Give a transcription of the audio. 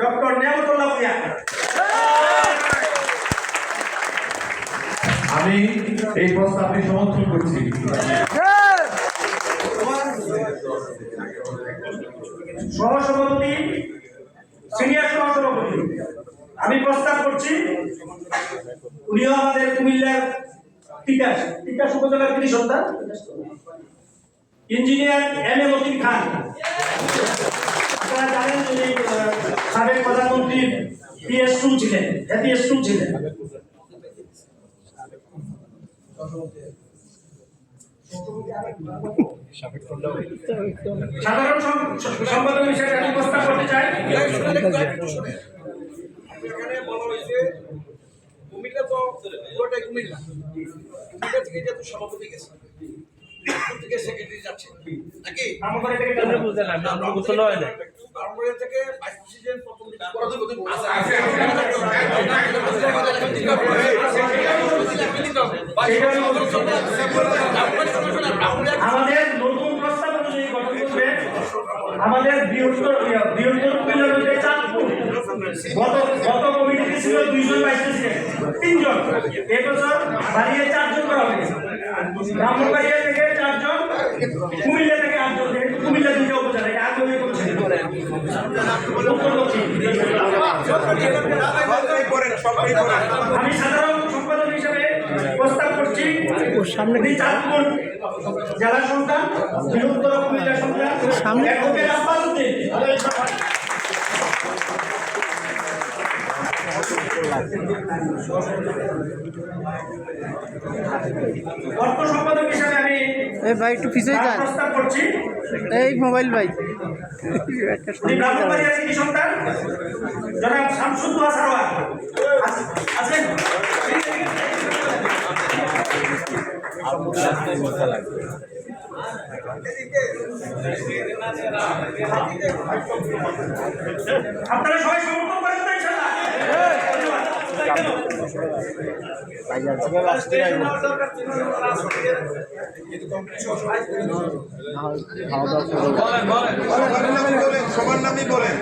Doctor Niamatullah Bhuiyan আমি এই প্রস্তাবটি সমর্থন করছি। সহসভাপতি সিনিয়র সহসভাপতি আমি প্রস্তাব করছি উনিও আমাদের কুমিল্লার তিতাস। তিতাস উপজেলার কৃষি সন্তান? Engineer M A Matin Khan. PS to ছিলেন পিএস টু ছিলেন সাধারণ সম্পাদক এখানে বলা হয়েছে কুমিল্লা তো পুরোটাই কুমিল্লা। কুমিল্লা থেকে যেহেতু সভাপতি গেছে। থেকে সেক্রেটারি যাচ্ছে নাকি আমার বাড়ি থেকে টাকা- তারপরে থেকে ভাইস প্রেসিডেন্ট প্রথম আমাদের নতুন প্রস্তাব অনুযায়ী গঠন করবে আমাদের বৃহত্তর বৃহত্তর গত গত দুইজন ভাইস প্রেসিডেন্ট তিনজন এবছর বাড়িয়ে চারজন করা হবে। ব্রাহ্মণবাড়িয়া থেকে চারজন কুমিল্লা থেকে আটজন। যেহেতু কুমিল্লা দুইটা উপজেলা এটা আগে ওই করছে আমি সাধারণ সম্পাদক হিসেবে প্রস্তাব করছি সামনে চাঁদপুর জেলা সন্তান বৃহত্তর কুমিল্লা সন্তান সামনে অর্থ সম্পাদক হিসেবে আমি এই ভাই একটু পিছিয়ে যান। করছি। এই মোবাইল ভাই। সন্তান। জনাব আছেন? আপনারা সবাই সমর্থন করেন। সবার নামই বলেন সবার নামই বলেন